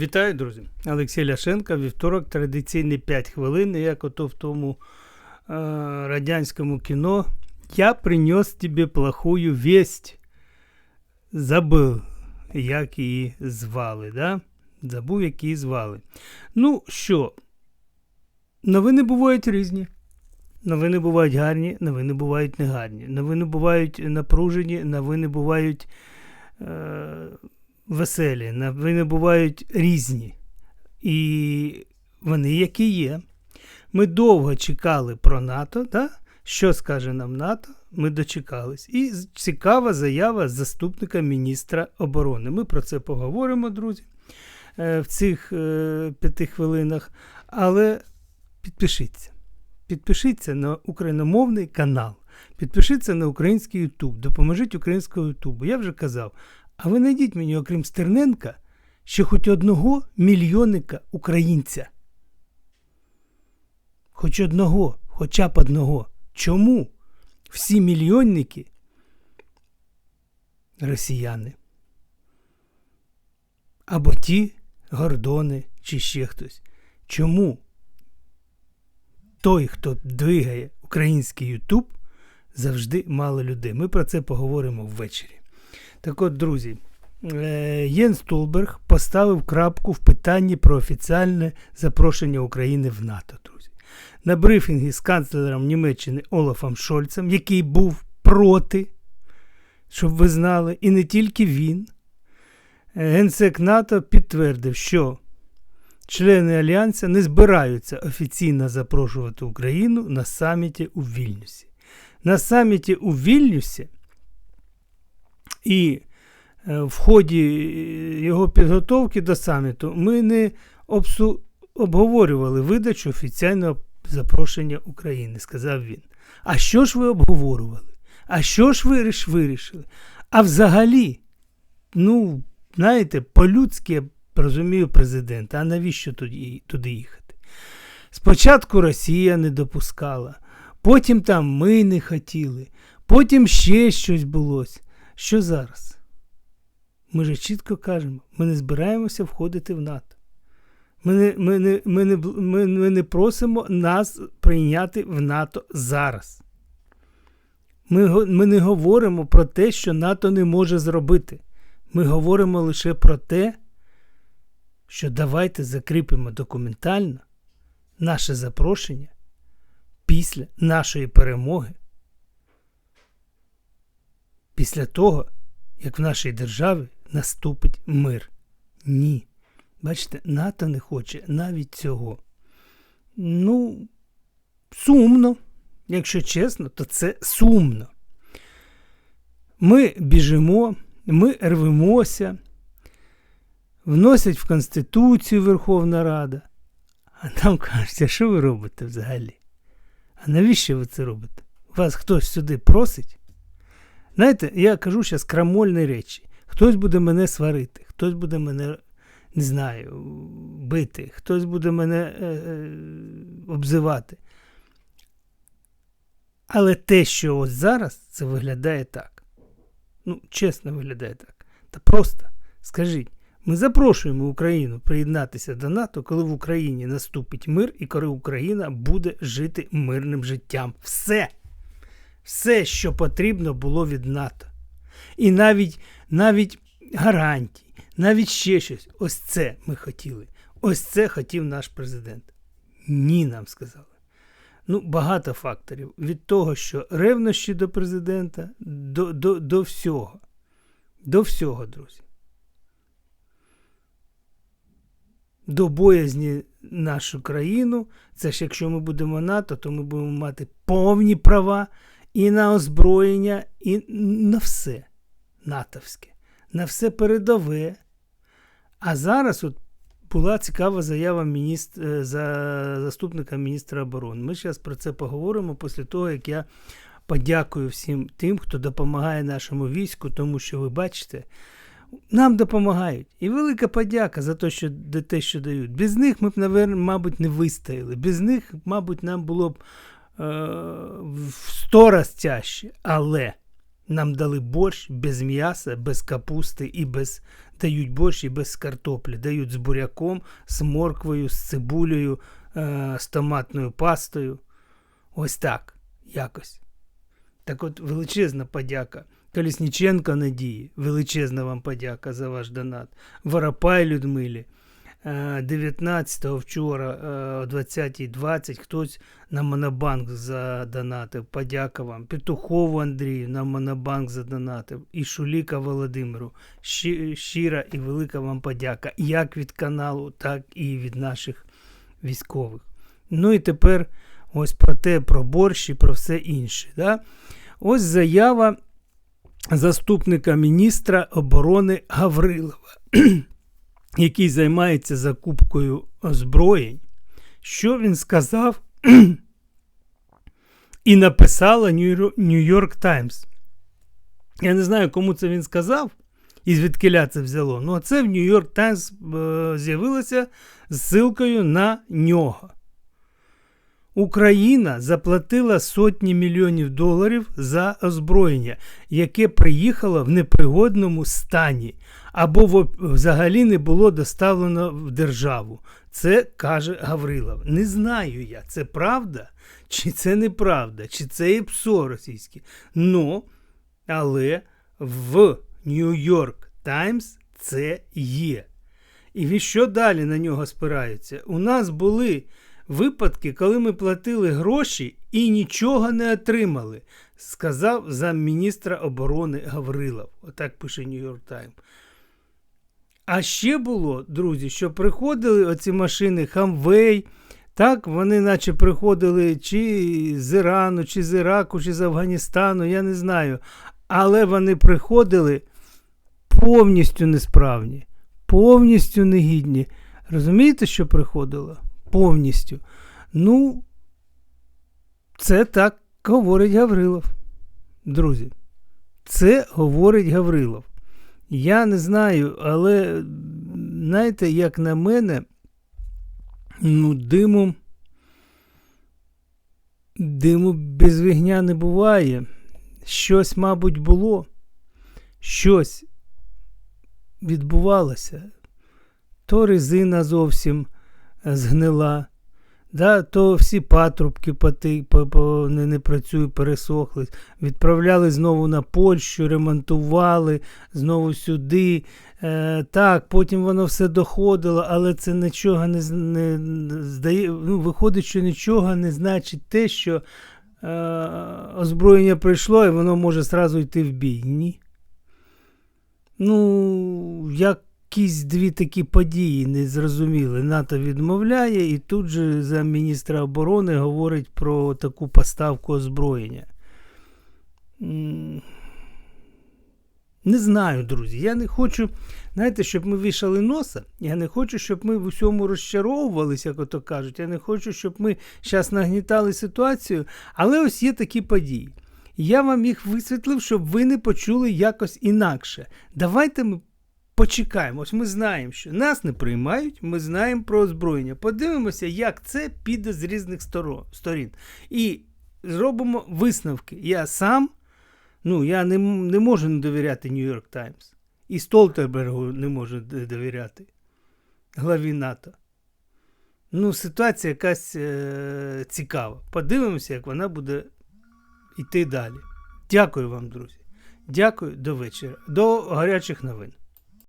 Вітаю, друзі! Олексій Ляшенко, вівторок, традиційні 5 хвилин, як ото в тому е, радянському кіно. Я принес тобі плохую весть. Забув, як її звали, да? Забув, як її звали. Ну що, новини бувають різні. Новини бувають гарні, новини бувають негарні. Новини бувають напружені, новини бувають. Е, веселі, вони бувають різні. І вони які є. Ми довго чекали про НАТО. Да? Що скаже нам НАТО? Ми дочекались. І цікава заява заступника міністра оборони. Ми про це поговоримо, друзі, е, в цих е, п'яти хвилинах. Але підпишіться. Підпишіться на україномовний канал. Підпишіться на український Ютуб, допоможіть українському Ютубу. Я вже казав, а ви знайдіть мені, окрім Стерненка, ще хоч одного мільйонника українця. Хоч одного, хоча б одного. Чому всі мільйонники росіяни? Або ті гордони, чи ще хтось. Чому той, хто двигає український Ютуб, завжди мало людей? Ми про це поговоримо ввечері. Так от, друзі, е, Єн Столберг поставив крапку в питанні про офіціальне запрошення України в НАТО, друзі. На брифінгі з канцлером Німеччини Олафом Шольцем, який був проти, щоб ви знали, і не тільки він, е, генсек НАТО підтвердив, що члени Альянсу не збираються офіційно запрошувати Україну на саміті у Вільнюсі. На саміті у Вільнюсі. І е, в ході його підготовки до саміту ми не обсу... обговорювали видачу офіційного запрошення України, сказав він. А що ж ви обговорювали? А що ж ви вирішили? А взагалі, ну, знаєте, по-людськи я розумію президента, а навіщо туди, туди їхати? Спочатку Росія не допускала, потім там ми не хотіли, потім ще щось було. Що зараз? Ми же чітко кажемо, ми не збираємося входити в НАТО. Ми не ми, не, ми, не, ми, ми не просимо нас прийняти в НАТО зараз. Ми, Ми не говоримо про те, що НАТО не може зробити. Ми говоримо лише про те, що давайте закріпимо документально наше запрошення після нашої перемоги після того, як в нашій державі наступить мир. Ні. Бачите, НАТО не хоче навіть цього. Ну, сумно. Якщо чесно, то це сумно. Ми біжимо, ми рвемося, вносять в Конституцію Верховна Рада. А нам кажуть, а що ви робите взагалі? А навіщо ви це робите? Вас хтось сюди просить? Знаєте, я кажу зараз крамольні речі. Хтось буде мене сварити, хтось буде мене, не знаю, бити, хтось буде мене е, е, обзивати. Але те, що ось зараз, це виглядає так. Ну, чесно виглядає так. Та просто скажіть, ми запрошуємо Україну приєднатися до НАТО, коли в Україні наступить мир і коли Україна буде жити мирним життям. Все все, що потрібно було від НАТО. І навіть навіть гарантії, навіть ще щось. Ось це ми хотіли. Ось це хотів наш президент. Ні, нам сказали. Ну, багато факторів. Від того, що ревнощі до президента, до, до, до всього. До всього, друзі. До боязні нашу країну. Це ж якщо ми будемо НАТО, то ми будемо мати повні права і на озброєння, і на все натовське, на все передове. А зараз от була цікава заява міністр, е, за заступника міністра оборони. Ми зараз про це поговоримо після того, як я подякую всім тим, хто допомагає нашому війську, тому що ви бачите. Нам допомагають. І велика подяка за те, що те, що дають. Без них ми б, мабуть, не вистояли. Без них, мабуть, нам було б в сто раз тяжче, але нам дали борщ без м'яса, без капусти і без дають борщ і без картоплі, дають з буряком, з морквою, з цибулею, е, з томатною пастою. Ось так, якось. Так от величезна подяка. Колісніченко Надії, величезна вам подяка за ваш донат. Воропай Людмилі. Е, 19-го вчора е, о 20.20 хтось на Монобанк задонатив. Подяка вам. Петухову Андрію на Монобанк задонатив. І Шуліка Володимиру. Щира і велика вам подяка. Як від каналу, так і від наших військових. Ну і тепер ось про те, про борщ і про все інше. Да? Ось заява заступника міністра оборони Гаврилова, який займається закупкою озброєнь. Що він сказав і написала Нью-Йорк Таймс. Я не знаю, кому це він сказав і звідкиля це взяло. Ну, це в Нью-Йорк Таймс е, з'явилося з ссылкою на нього. Україна заплатила сотні мільйонів доларів за озброєння, яке приїхало в непригодному стані, або взагалі не було доставлено в державу. Це каже Гаврилов. Не знаю я, це правда, чи це неправда, чи це і псо російське. Ну, але в Нью-Йорк Таймс це є. І що далі на нього спираються? У нас були випадки, коли ми платили гроші і нічого не отримали, сказав замміністра оборони Гаврилов. Отак пише Нью-Йорк Тайм. А ще було, друзі, що приходили оці машини Хамвей. Так, вони наче приходили чи з Ірану, чи з Іраку, чи з Афганістану, я не знаю. Але вони приходили повністю несправні, повністю негідні. Розумієте, що приходило? Повністю. Ну, це так говорить Гаврилов. Друзі, це говорить Гаврилов. Я не знаю, але знаєте, як на мене, ну, диму, диму без вогня не буває. Щось, мабуть, було, щось відбувалося. То резина зовсім згнила, да, то всі патрубки поти, по, по, не, не працюють, пересохли. Відправляли знову на Польщу, ремонтували, знову сюди. Е, так, потім воно все доходило, але це нічого не, не здає. Ну, виходить, що нічого не значить те, що е, озброєння прийшло і воно може зразу йти в бій. Ні. Ну, якісь дві такі події незрозуміли. НАТО відмовляє, і тут же замміністра оборони говорить про таку поставку озброєння. Не знаю, друзі. Я не хочу, знаєте, щоб ми вішали носа. Я не хочу, щоб ми в усьому розчаровувалися, як ото кажуть. Я не хочу, щоб ми зараз нагнітали ситуацію. Але ось є такі події. Я вам їх висвітлив, щоб ви не почули якось інакше. Давайте ми почекаємо. Ось ми знаємо, що нас не приймають, ми знаємо про озброєння. Подивимося, як це піде з різних сторін. І зробимо висновки. Я сам, ну, я не, не можу не довіряти Нью-Йорк Таймс. І Столтербергу не можу довіряти. Главі НАТО. Ну, ситуація якась е- цікава. Подивимося, як вона буде йти далі. Дякую вам, друзі. Дякую до вечора. До гарячих новин.